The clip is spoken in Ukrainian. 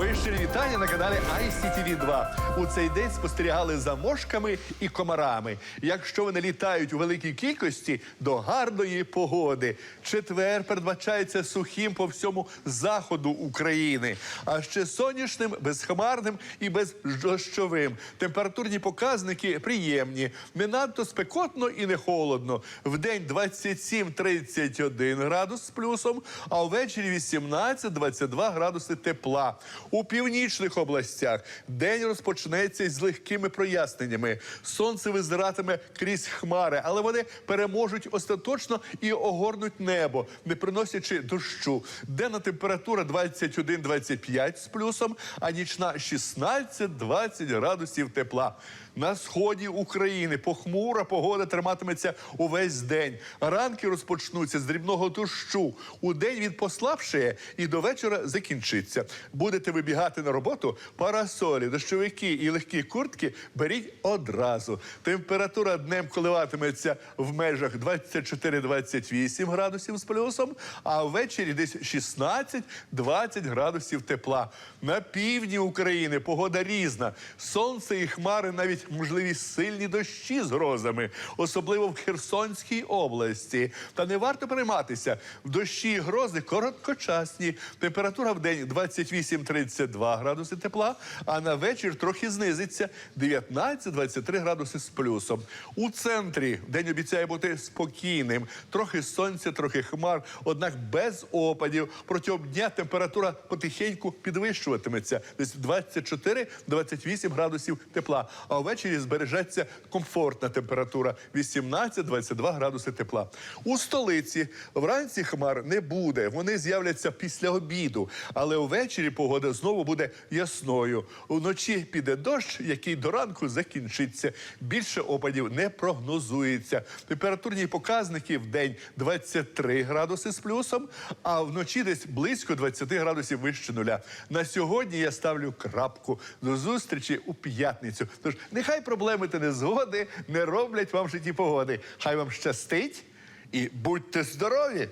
Мої вітання на каналі ICTV 2 У цей день спостерігали за мошками і комарами. Якщо вони літають у великій кількості, до гарної погоди. Четвер передбачається сухим по всьому заходу України, а ще сонячним, безхмарним і бездощовим. Температурні показники приємні, не надто спекотно і не холодно. В день 27-31 градус з плюсом, а ввечері 18-22 градуси тепла. У північних областях день розпочнеться з легкими проясненнями. Сонце визиратиме крізь хмари, але вони переможуть остаточно і огорнуть небо, не приносячи дощу. Денна температура 21-25 з плюсом, а нічна 16-20 градусів тепла. На сході України похмура погода триматиметься увесь день. Ранки розпочнуться з дрібного дощу. У день він послабшає і до вечора закінчиться. Будете вибігати на роботу, парасолі, дощовики і легкі куртки беріть одразу. Температура днем коливатиметься в межах 24-28 градусів з плюсом, а ввечері десь 16-20 градусів тепла. На півдні України погода різна. Сонце і хмари навіть можливі сильні дощі з грозами, особливо в Херсонській області. Та не варто перейматися. Дощі і грози короткочасні. Температура в день 28-32 градуси тепла, а на вечір трохи знизиться 19-23 градуси з плюсом. У центрі день обіцяє бути спокійним. Трохи сонця, трохи хмар, однак без опадів. Протягом дня температура потихеньку підвищуватиметься. Десь 24-28 градусів тепла. А ввечері збережеться комфортна температура 18-22 градуси тепла. У столиці вранці хмар не буде. Вони з'являться після обіду, але увечері погода знову буде ясною. Вночі піде дощ, який до ранку закінчиться. Більше опадів не прогнозується. Температурні показники в день 23 градуси з плюсом, а вночі десь близько 20 градусів вище нуля. На сьогодні я ставлю крапку. До зустрічі у п'ятницю. Тож нехай проблеми та незгоди не роблять вам житті погоди. Хай вам щастить і будьте здорові!